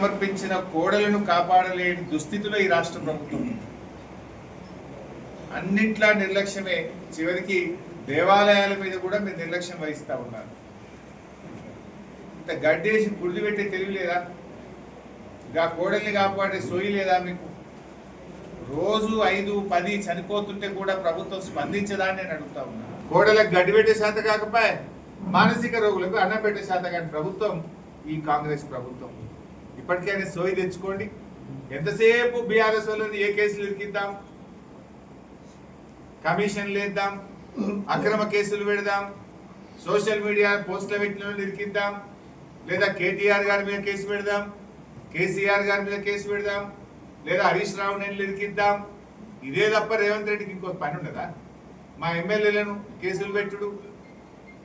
సమర్పించిన కోడలను కాపాడలేని దుస్థితిలో ఈ రాష్ట్ర ప్రభుత్వం ఉంది. నిర్లక్ష్యమే. చివరికి దేవాలయాల మీద కూడా మీరు నిర్లక్ష్యం వహిస్తా ఉన్నారు. ఇంత గడ్డేసి గుడిలు పెట్టే తెలివి లేదా? గా కోడల్ని కాపాడే సోయి లేదా మీకు? రోజు ఐదు పది చనిపోతుంటే కూడా ప్రభుత్వం స్పందించదా నేను అడుగుతా ఉన్నా. కోడలకు గడ్డి పెట్టే శాత కాకపోయే మానసిక రోగులకు అన్నం పెట్టే శాత కానీ ప్రభుత్వం ఈ కాంగ్రెస్ ప్రభుత్వం ఇప్పటికైనా సోయి తెచ్చుకోండి. ఎంతసేపు బీఆర్ఎస్ వాళ్ళని ఏ కేసులు ఇరికిద్దాం? కమిషన్లు వేద్దాం అక్రమ కేసులు పెడదాం సోషల్ మీడియా పోస్టుల పెట్టిన ఇరికిద్దాం లేదా కేటీఆర్ గారి మీద కేసు పెడదాం కేసీఆర్ గారి మీద కేసు పెడదాం లేదా హరీష్ రావు నేను ఇరికిద్దాం. ఇదే తప్ప రేవంత్ రెడ్డికి ఇంకో పని ఉండదా? మా ఎమ్మెల్యేలను కేసులు పెట్టుడు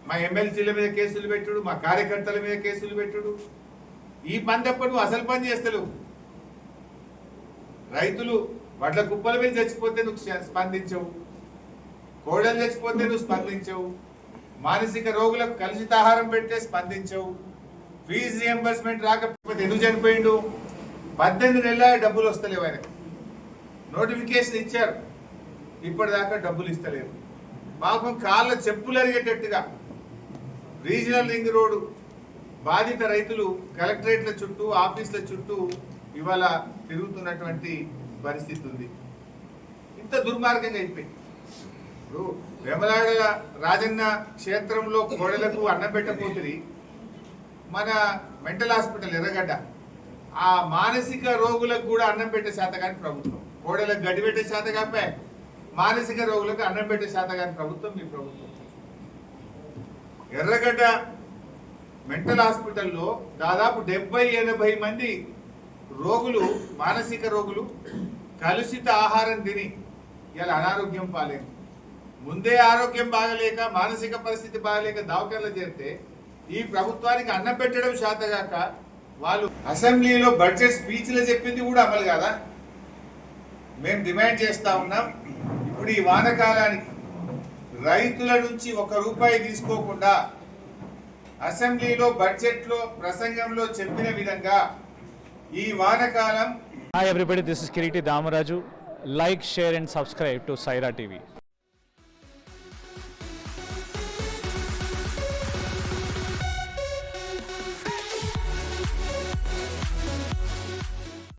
మా ఎమ్మెల్సీల మీద కేసులు పెట్టుడు మా కార్యకర్తల మీద కేసులు పెట్టుడు. ఈ పని తప్ప నువ్వు అసలు పని చేస్తలేవు. రైతులు వడ్ల కుప్పల మీద చచ్చిపోతే నువ్వు స్పందించవు. కోడలు చచ్చిపోతే నువ్వు స్పందించవు. మానసిక రోగులకు కలుషితాహారం పెడితే స్పందించవు. ఫీజు రియంబర్స్మెంట్ రాకపోతే ఎందుకు చనిపోయిండు? పద్దెనిమిది నెలల డబ్బులు వస్తలేవు ఆయనకు. నోటిఫికేషన్ ఇచ్చారు. ఇప్పటిదాకా డబ్బులు ఇస్తలేరు. పాపం కాళ్ళ చెప్పులు అరిగేటట్టుగా. Regional ring road. బాధిత రైతులు కలెక్టరేట్ల చుట్టూ ఆఫీసుల చుట్టూ ఇవాళ తిరుగుతున్నటువంటి పరిస్థితి ఉంది. ఇంత దుర్మార్గంగా అయిపోయింది. ఇప్పుడు వెమలాడ రాజన్న క్షేత్రంలో కోడలకు అన్నం పెట్టపోతుంది మన మెంటల్ హాస్పిటల్ ఎర్రగడ్డ ఆ మానసిక రోగులకు కూడా అన్నం పెట్టే శాత కానీ ప్రభుత్వం. కోడలకు గడి పెట్టే శాత కాపే మానసిక రోగులకు అన్నం పెట్టే శాత కానీ ప్రభుత్వం మీ ప్రభుత్వం. ఎర్రగడ్డ మెంటల్ హాస్పిటల్లో దాదాపు డెబ్బై ఎనభై మంది రోగులు మానసిక రోగులు కలుషిత ఆహారం తిని ఇలా అనారోగ్యం పాలేదు. ముందే ఆరోగ్యం బాగలేక మానసిక పరిస్థితి బాగలేక దావకర్లు చేరితే ఈ ప్రభుత్వానికి అన్నం పెట్టడం శాతగాక వాళ్ళు అసెంబ్లీలో బడ్జెట్ స్పీచ్లో చెప్పింది కూడా అమలు కాదా? మేము డిమాండ్ చేస్తూ ఉన్నాం. ఇప్పుడు ఈ వానకాలానికి రైతుల నుంచి ఒక రూపాయి తీసుకోకుండా అసెంబ్లీలో బడ్జెట్లో ప్రసంగంలో చెప్పిన విధంగా ఈ వానకాలం everybody this is Kireeti Damaraju like share and subscribe to Saira TV